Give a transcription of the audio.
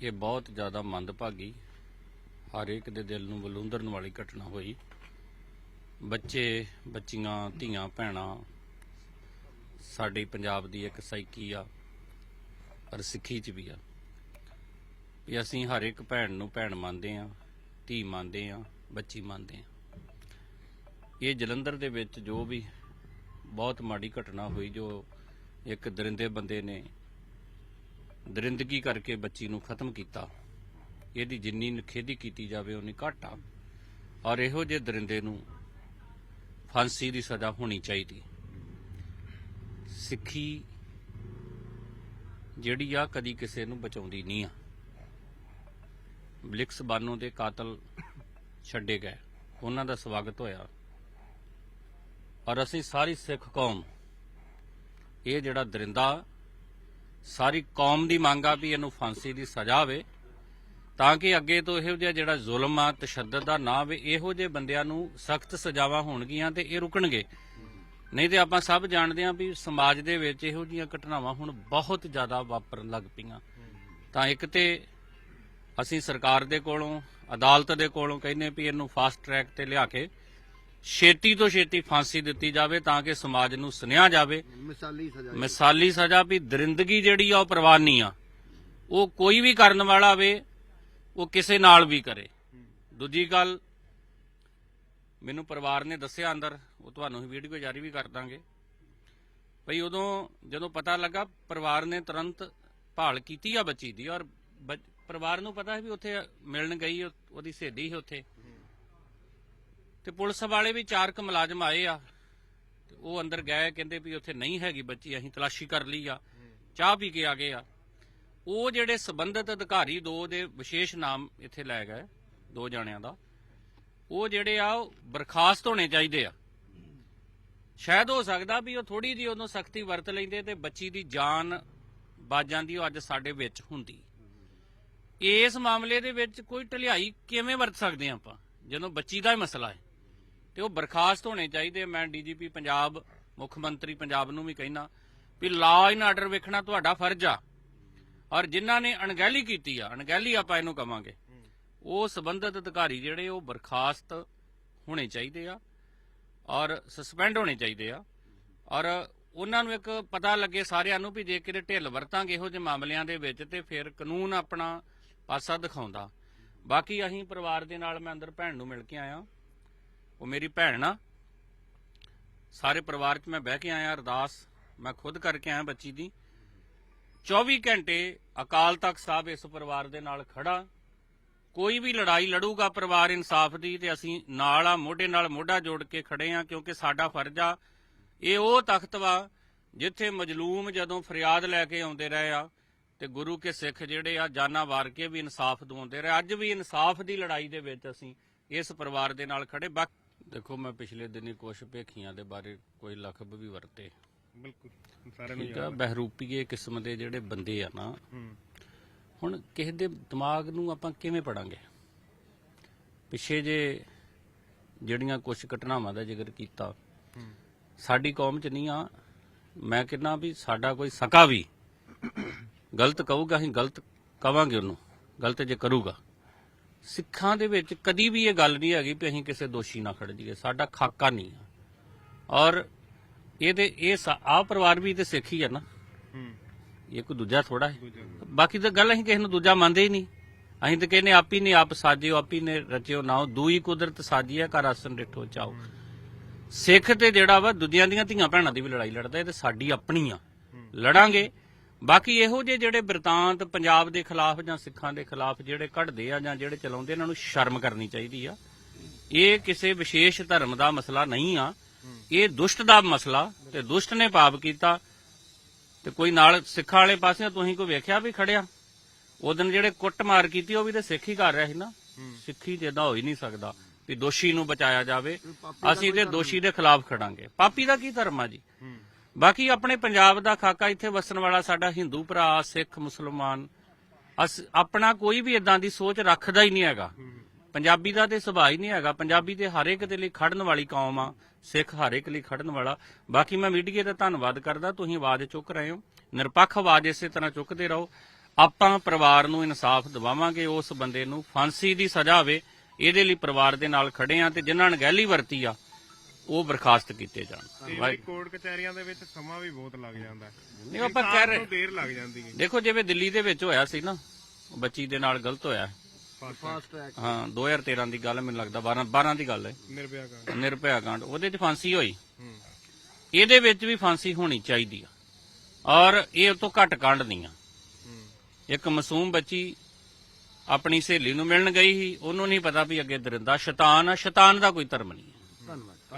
ਇਹ ਬਹੁਤ ਜ਼ਿਆਦਾ ਮੰਦਭਾਗੀ, ਹਰ ਇੱਕ ਦੇ ਦਿਲ ਨੂੰ ਬਲੂੰਦਰਨ ਵਾਲੀ ਘਟਨਾ ਹੋਈ। ਬੱਚੇ, ਬੱਚੀਆਂ, ਧੀਆਂ, ਭੈਣਾਂ, ਸਾਡੀ ਪੰਜਾਬ ਦੀ ਇੱਕ ਸਾਈਕੀ ਆ ਪਰ ਸਿੱਖੀ ਚ ਵੀ ਆ। ਵੀ ਅਸੀਂ ਹਰ ਇੱਕ ਭੈਣ ਨੂੰ ਭੈਣ ਮੰਨਦੇ ਆ ਧੀ ਮੰਨਦੇ ਆ ਬੱਚੀ ਮੰਨਦੇ ਆ ਇਹ ਜਲੰਧਰ ਦੇ ਵਿੱਚ ਜੋ ਵੀ ਬਹੁਤ ਮਾੜੀ ਘਟਨਾ ਹੋਈ, ਜੋ ਇੱਕ ਦਰਿੰਦੇ ਬੰਦੇ ਨੇ ਦਰਿੰਦਗੀ ਕਰਕੇ ਬੱਚੀ ਨੂੰ ਖਤਮ ਕੀਤਾ। ਇਹਦੀ ਜਿੰਨੀ ਨਖੇਦੀ ਕੀਤੀ ਜਾਵੇ, ਉਨੀ ਘੱਟ ਆ। ਔਰ ਇਹੋ ਜਿਹੇ ਦਰਿੰਦੇ ਨੂੰ ਫਾਂਸੀ ਦੀ ਸਜ਼ਾ ਹੋਣੀ ਚਾਹੀਦੀ। ਸਿੱਖੀ ਜਿਹੜੀ ਆ ਕਦੀ ਕਿਸੇ ਨੂੰ ਬਚਾਉਂਦੀ ਨਹੀਂ ਆ। ਬਲਿਕਸ ਬਾਨੋ ਦੇ ਕਾਤਲ ਛੱਡੇ ਗਏ। ਉਹਨਾਂ ਦਾ ਸਵਾਗਤ ਹੋਇਆ। ਔਰ ਅਸੀਂ ਸਾਰੀ ਸਿੱਖ ਕੌਮ, ਇਹ ਜਿਹੜਾ ਦਰਿੰਦਾ ਸਾਰੀ ਕੌਮ ਦੀ ਮੰਗ ਆ ਵੀ ਇਹਨੂੰ ਫਾਂਸੀ ਦੀ ਸਜ਼ਾ ਹੋਵੇ। ਤਾਂ ਕਿ ਅੱਗੇ ਤੋਂ ਇਹੋ ਜਿਹਾ ਜਿਹੜਾ ਜ਼ੁਲਮ ਆ, ਤਸ਼ੱਦਦ ਦਾ ਨਾ ਹੋਵੇ, ਇਹੋ ਜਿਹੇ ਬੰਦਿਆਂ ਨੂੰ ਸਖਤ ਸਜ਼ਾਵਾਂ ਹੋਣਗੀਆਂ ਤੇ ਇਹ ਰੁਕਣਗੇ। ਨਹੀਂ ਤੇ ਆਪਾਂ ਸਭ ਜਾਣਦੇ ਹਾਂ ਵੀ ਸਮਾਜ ਦੇ ਵਿੱਚ ਇਹੋ ਜਿਹੀਆਂ ਘਟਨਾਵਾਂ ਹੁਣ ਬਹੁਤ ਜ਼ਿਆਦਾ ਵਾਪਰਨ ਲੱਗ ਪਈਆਂ। ਤਾਂ ਇੱਕ ਤੇ ਅਸੀਂ ਸਰਕਾਰ ਦੇ ਕੋਲੋਂ, ਅਦਾਲਤ ਦੇ ਕੋਲੋਂ ਕਹਿੰਦੇ ਵੀ ਇਹਨੂੰ ਫਾਸਟ ਟਰੈਕ ਤੇ ਲਿਆ ਕੇ ਛੇਤੀ ਤੋਂ ਛੇਤੀ ਫਾਂਸੀ ਦਿੱਤੀ ਜਾਵੇ ਤਾਂ ਕਿ ਸਮਾਜ ਨੂੰ ਸੁਨੇਹਾ ਜਾਵੇ। ਮਿਸਾਲੀ ਸਜ਼ਾ ਮਿਸਾਲੀ ਸਜ਼ਾ ਵੀ ਦਰਿੰਦਗੀ ਜਿਹੜੀ ਆ ਉਹ ਪ੍ਰਵਾਨੀ ਆ। ਉਹ ਕੋਈ ਵੀ ਕਰਨ ਵਾਲਾ ਵੇ ਉਹ ਕਿਸੇ ਨਾਲ ਵੀ ਕਰੇ। ਦੂਜੀ ਗੱਲ ਮੈਨੂੰ ਪਰਿਵਾਰ ਨੇ ਦੱਸਿਆ ਅੰਦਰ ਉਹ ਤੁਹਾਨੂੰ ਹੀ ਵੀਡੀਓ ਜਾਰੀ ਵੀ ਕਰ ਦਾਂਗੇ। ਭਈ ਉਦੋਂ ਜਦੋਂ ਪਤਾ ਲੱਗਾ ਪਰਿਵਾਰ ਨੇ ਤੁਰੰਤ ਭਾਲ ਕੀਤੀ ਆ ਬੱਚੀ ਦੀ। ਔਰ ਪਰਿਵਾਰ ਨੂੰ ਪਤਾ ਹੈ ਵੀ ਉੱਥੇ ਮਿਲਣ ਗਈ ਉਹ- ਉਹਦੀ ਸਹੇਲੀ ਸੀ ਉੱਥੇ। ਤੇ ਪੁਲਿਸ ਵਾਲੇ ਵੀ ਚਾਰ ਕੁ ਮੁਲਾਜ਼ਮ ਆਏ ਆ ਤੇ ਉਹ ਅੰਦਰ ਗਏ, ਕਹਿੰਦੇ ਵੀ ਉੱਥੇ ਨਹੀਂ ਹੈਗੀ ਬੱਚੀ, ਅਸੀਂ ਤਲਾਸ਼ੀ ਕਰ ਲਈ ਆ। ਚਾਹ ਪੀ ਕੇ ਆ ਗਏ ਆ। ਉਹ ਜਿਹੜੇ ਸਬੰਧਤ ਅਧਿਕਾਰੀ, ਦੋ ਦੇ ਵਿਸ਼ੇਸ਼ ਨਾਮ ਇੱਥੇ ਲੈ ਗਏ, ਦੋ ਜਣਿਆਂ ਦਾ। ਉਹ ਜਿਹੜੇ ਆ, ਉਹ ਬਰਖਾਸਤ ਹੋਣੇ ਚਾਹੀਦੇ ਆ। ਸ਼ਾਇਦ ਹੋ ਸਕਦਾ ਵੀ ਉਹ ਥੋੜੀ ਜਿਹੀ ਉਹਨੂੰ ਸਖਤੀ ਵਰਤ ਲੈਂਦੇ ਤੇ ਬੱਚੀ ਦੀ ਜਾਨ ਬਚ ਜਾਂਦੀ ਉਹ ਅੱਜ ਸਾਡੇ ਵਿੱਚ ਹੁੰਦੀ। ਇਸ ਮਾਮਲੇ ਦੇ ਵਿੱਚ ਕੋਈ ਢਲਿਆਈ ਕਿਵੇਂ ਵਰਤ ਸਕਦੇ ਹਾਂ ਆਪਾਂ? ਜਦੋਂ ਬੱਚੀ ਦਾ ਹੀ ਮਸਲਾ ਹੈ। ਤੇ ਉਹ ਬਰਖਾਸਤ ਹੋਣੇ ਚਾਹੀਦੇ ਮੈਂ ਡੀਜੀਪੀ ਪੰਜਾਬ, ਮੁੱਖ ਮੰਤਰੀ ਪੰਜਾਬ ਨੂੰ ਵੀ ਕਹਿਣਾ ਵੀ ਲਾਅ ਐਂਡ ਆਰਡਰ ਵੇਖਣਾ ਤੁਹਾਡਾ ਫਰਜ਼ ਆ। ਔਰ ਜਿਨ੍ਹਾਂ ਨੇ ਅਣਗਹਿਲੀ ਕੀਤੀ ਆ, ਅਣਗਹਿਲੀ ਆਪਾਂ ਇਹਨੂੰ ਕਵਾਂਗੇ, ਉਹ ਸਬੰਧਤ ਅਧਿਕਾਰੀ ਜਿਹੜੇ ਉਹ ਬਰਖਾਸਤ ਹੋਣੇ ਚਾਹੀਦੇ ਆ ਔਰ ਸਸਪੈਂਡ ਹੋਣੇ ਚਾਹੀਦੇ ਆ। ਔਰ ਉਹਨਾਂ ਨੂੰ ਇੱਕ ਪਤਾ ਲੱਗੇ ਸਾਰਿਆਂ ਨੂੰ ਵੀ ਜੇ ਕਿਤੇ ਢਿੱਲ ਵਰਤਾਂਗੇ ਇਹੋ ਜਿਹੇ ਮਾਮਲਿਆਂ ਦੇ ਵਿੱਚ ਤੇ ਫਿਰ ਕਾਨੂੰਨ ਆਪਣਾ ਪਾਸਾ ਦਿਖਾਉਂਦਾ। ਬਾਕੀ ਅਸੀਂ ਪਰਿਵਾਰ ਦੇ ਨਾਲ, ਮੈਂ ਅੰਦਰ ਭੈਣ ਨੂੰ ਮਿਲ ਕੇ ਆਇਆ। ਉਹ ਮੇਰੀ ਭੈਣ ਆ ਸਾਰੇ ਪਰਿਵਾਰ 'ਚ ਮੈਂ ਬਹਿ ਕੇ ਆਇਆ, ਅਰਦਾਸ ਮੈਂ ਖੁਦ ਕਰਕੇ ਆਇਆ ਬੱਚੀ ਦੀ। 24 ਘੰਟੇ ਅਕਾਲ ਤਖਤ ਸਾਹਿਬ ਇਸ ਪਰਿਵਾਰ ਦੇ ਨਾਲ ਖੜਾ। ਕੋਈ ਵੀ ਲੜਾਈ ਲੜੂਗਾ ਪਰਿਵਾਰ ਇਨਸਾਫ ਦੀ ਤੇ ਅਸੀਂ ਨਾਲ ਆ, ਮੋਢੇ ਨਾਲ ਮੋਢਾ ਜੋੜ ਕੇ ਖੜੇ ਆ ਕਿਉਂਕਿ ਸਾਡਾ ਫਰਜ਼ ਆ। ਇਹ ਉਹ ਤਖਤ ਵਾ ਜਿੱਥੇ ਮਜਲੂਮ ਜਦੋਂ ਫਰਿਆਦ ਲੈ ਕੇ ਆਉਂਦੇ ਰਹੇ ਆ ਤੇ ਗੁਰੂ ਕੇ ਸਿੱਖ ਜਿਹੜੇ ਆ ਜਾਨਾਂ ਵਾਰ ਕੇ ਵੀ ਇਨਸਾਫ ਦਵਾਉਂਦੇ ਰਹੇ। ਅੱਜ ਵੀ ਇਨਸਾਫ ਦੀ ਲੜਾਈ ਦੇ ਵਿੱਚ ਅਸੀਂ ਇਸ ਪਰਿਵਾਰ ਦੇ ਨਾਲ ਖੜੇ। ਬਾਕੀ ਦੇਖੋ ਮੈਂ ਪਿਛਲੇ ਦਿਨੀ ਕੁਛ ਭੇਖੀਆਂ ਦੇ ਬਾਰੇ ਕੋਈ ਲਖਬ ਵੀ ਵਰਤੇ। ਬਿਲਕੁਲ ਸਾਰਿਆਂ ਨੂੰ ਠੀਕ ਆ ਬਹਿਰੂਪੀਏ ਕਿਸਮ ਦੇ ਜਿਹੜੇ ਬੰਦੇ ਆ ਨਾ ਹੂੰ। ਹੁਣ ਕਿਸੇ ਦੇ ਦਿਮਾਗ ਨੂੰ ਆਪਾਂ ਕਿਵੇਂ ਪੜਾਂਗੇ? ਪਿੱਛੇ ਜੇ ਜਿਹੜੀਆਂ ਕੁਝ ਘਟਨਾਵਾਂ ਦਾ ਜ਼ਿਕਰ ਕੀਤਾ ਹੂੰ। ਸਾਡੀ ਕੌਮ 'ਚ ਨਹੀਂ ਆ ਮੈਂ ਕਹਿੰਦਾ ਵੀ ਸਾਡਾ ਕੋਈ ਸਕਾ ਵੀ ਗਲਤ ਕਹੂਗਾ ਅਸੀਂ ਗਲਤ ਕਵਾਂਗੇ ਉਹਨੂੰ ਗਲਤ ਜੇ ਕਰੂਗਾ। ਸਿੱਖਾਂ ਦੇ ਵਿੱਚ ਕਦੀ ਵੀ ਇਹ ਗੱਲ ਨਹੀਂ ਹੈਗੀ ਵੀ ਅਸੀਂ ਕਿਸੇ ਦੋਸ਼ੀ ਨਾਲ ਖੜ ਜਾਈਏ। ਸਾਡਾ ਖਾਕਾ ਨਹੀਂ ਆ। ਔਰ ਇਹਦੇ ਇਹ ਆ ਪਰਿਵਾਰ ਵੀ ਤੇ ਸਿੱਖ ਹੀ ਆ ਨਾ। ਹੂੰ। ਇਹ ਕੋਈ ਦੂਜਾ ਥੋੜਾ ਹੈ। ਬਾਕੀ ਤਾਂ ਗੱਲ ਅਸੀਂ ਕਿਸੇ ਨੂੰ ਦੂਜਾ ਮੰਨਦੇ ਹੀ ਨਹੀਂ। ਅਸੀਂ ਤਾਂ ਕਹਿੰਦੇ ਆਪੀ ਨੇ ਆਪ ਸਾਜਿਓ ਆਪੀ ਨੇ ਰਚਿਓ ਨਾਉ ਦੂਈ ਕੁਦਰਤ ਸਾਜੀ ਹੈ ਘਰ ਆਸਨ ਡਿਠੋ ਚਾਓ ਸਿੱਖ ਤੇ ਜਿਹੜਾ ਵਾ ਦੂਜਿਆਂ ਦੀਆਂ ਧੀਆਂ ਭੈਣਾਂ ਦੀ ਵੀ ਲੜਾਈ ਲੜਦਾ ਇਹ ਤੇ ਸਾਡੀ ਆਪਣੀ ਆ। ਲੜਾਂਗੇ। ਬਾਕੀ ਇਹੋ ਜਿਹੇ ਜਿਹੜੇ ਬਿਰਤਾਂਤ ਪੰਜਾਬ ਦੇ ਖਿਲਾਫ ਜਾਂ ਸਿੱਖਾਂ ਦੇ ਖਿਲਾਫ ਜਿਹੜੇ ਕੱਢਦੇ ਆ ਜਾਂ ਜਿਹੜੇ ਚਲਾਉਂਦੇ ਇਹਨਾਂ ਨੂੰ ਸ਼ਰਮ ਕਰਨੀ ਚਾਹੀਦੀ ਆ। ਇਹ ਕਿਸੇ ਵਿਸ਼ੇਸ਼ ਧਰਮ ਦਾ ਮਸਲਾ ਨਹੀਂ ਆ। ਇਹ ਦੁਸ਼ਟ ਦਾ ਮਸਲਾ ਤੇ ਦੁਸ਼ਟ ਨੇ ਪਾਪ ਕੀਤਾ ਤੇ ਕੋਈ ਨਾਲ ਸਿੱਖਾਂ ਵਾਲੇ ਪਾਸੇ ਤੁਸੀਂ ਕੋਈ ਵੇਖਿਆ ਵੀ ਖੜਿਆ? ਉਦੋਂ ਜਿਹੜੇ ਕੁੱਟਮਾਰ ਕੀਤੀ ਉਹ ਵੀ ਤੇ ਸਿੱਖ ਹੀ ਕਰ ਰਿਹਾ ਸੀ ਨਾ। ਸਿੱਖੀ ਜਿੱਦਾਂ ਹੋ ਹੀ ਨਹੀਂ ਸਕਦਾ ਵੀ ਦੋਸ਼ੀ ਨੂੰ ਬਚਾਇਆ ਜਾਵੇ। ਅਸੀਂ ਤੇ ਦੋਸ਼ੀ ਦੇ ਖਿਲਾਫ ਖੜਾਂਗੇ। ਪਾਪੀ ਦਾ ਕੀ ਧਰਮ ਆ ਜੀ? ਬਾਕੀ ਆਪਣੇ ਪੰਜਾਬ ਦਾ ਖਾਕਾ ਇੱਥੇ ਵਸਣ ਵਾਲਾ ਸਾਡਾ ਹਿੰਦੂ ਭਰਾ, ਸਿੱਖ, ਮੁਸਲਮਾਨ ਆਪਣਾ ਕੋਈ ਵੀ ਇਦਾਂ ਦੀ ਸੋਚ ਰੱਖਦਾ ਹੀ ਨਹੀਂ ਹੈਗਾ। ਪੰਜਾਬੀ ਦਾ ਤੇ ਸੁਭਾਅ ਹੀ ਨਹੀਂ ਹੈਗਾ। ਪੰਜਾਬੀ ਤੇ ਹਰ ਇੱਕ ਦੇ ਲਈ ਖੜਨ ਵਾਲੀ ਕੌਮ ਆ, ਸਿੱਖ ਹਰ ਇੱਕ ਲਈ ਖੜਨ ਵਾਲਾ। ਬਾਕੀ ਮੈਂ ਮੀਡੀਆ ਦਾ ਧੰਨਵਾਦ ਕਰਦਾ, ਤੁਸੀਂ ਆਵਾਜ਼ ਚੁੱਕ ਰਹੇ ਹੋ। ਨਿਰਪੱਖ ਆਵਾਜ਼ ਇਸੇ ਤਰ੍ਹਾਂ ਚੁੱਕਦੇ ਰਹੋ। ਆਪਾਂ ਪਰਿਵਾਰ ਨੂੰ ਇਨਸਾਫ ਦਿਵਾਵਾਂਗੇ, ਉਸ ਬੰਦੇ ਨੂੰ ਫਾਂਸੀ ਦੀ ਸਜ਼ਾ ਹੋਵੇ ਇਹਦੇ ਲਈ ਪਰਿਵਾਰ ਦੇ ਨਾਲ ਖੜੇ ਆ ਤੇ ਜਿਨ੍ਹਾਂ ਨੇ ਗਹਿਲੀ ਵਰਤੀ ਆ ਉਹ ਬਰਖਾਸਤ ਕੀਤੇ ਜਾਣ। ਤੇ ਕੋਰਟ ਕਚਹਿਰੀਆਂ ਦੇ ਵਿੱਚ ਸਮਾਂ ਵੀ ਬਹੁਤ ਲੱਗ ਜਾਂਦਾ ਹੈ। ਨਹੀਂ ਆਪਾਂ ਕਹਿ ਰਹੇ ਦੇਰ ਲੱਗ ਜਾਂਦੀ ਹੈ। ਦੇਖੋ ਜਿਵੇਂ ਦਿੱਲੀ ਦੇ ਵਿੱਚ ਹੋਇਆ ਸੀ ਨਾ ਬੱਚੀ ਦੇ ਨਾਲ ਗਲਤ ਹੋਇਆ ਫਾਸਟ ਟਰੈਕ। ਹਾਂ 2013 ਦੀ ਗੱਲ ਮੈਨੂੰ ਲੱਗਦਾ 12 12 ਦੀ ਗੱਲ ਹੈ। ਨਿਰਭਇਆ ਕਰ ਨਿਰਭਇਆ ਕਾਂਡ। ਉਹਦੇ 'ਚ ਫਾਂਸੀ ਹੋਈ। ਹੂੰ। ਇਹਦੇ ਵਿੱਚ ਵੀ ਫਾਂਸੀ ਹੋਣੀ ਚਾਹੀਦੀ ਆ। ਔਰ ਇਹ ਤੋਂ ਘੱਟ ਕਾਂਡ ਨਹੀਂ ਆ। ਹੂੰ। ਇੱਕ ਮਾਸੂਮ ਬੱਚੀ ਆਪਣੀ ਸਹੇਲੀ ਨੂੰ ਮਿਲਣ ਗਈ ਸੀ। ਉਹਨੂੰ ਨਹੀਂ ਪਤਾ ਵੀ ਅੱਗੇ ਦਰਿੰਦਾ ਸ਼ੈਤਾਨ ਆ। ਸ਼ੈਤਾਨ ਦਾ ਕੋਈ ਧਰਮ ਨਹੀਂ ਹੈ ਧੰਨਵਾਦ।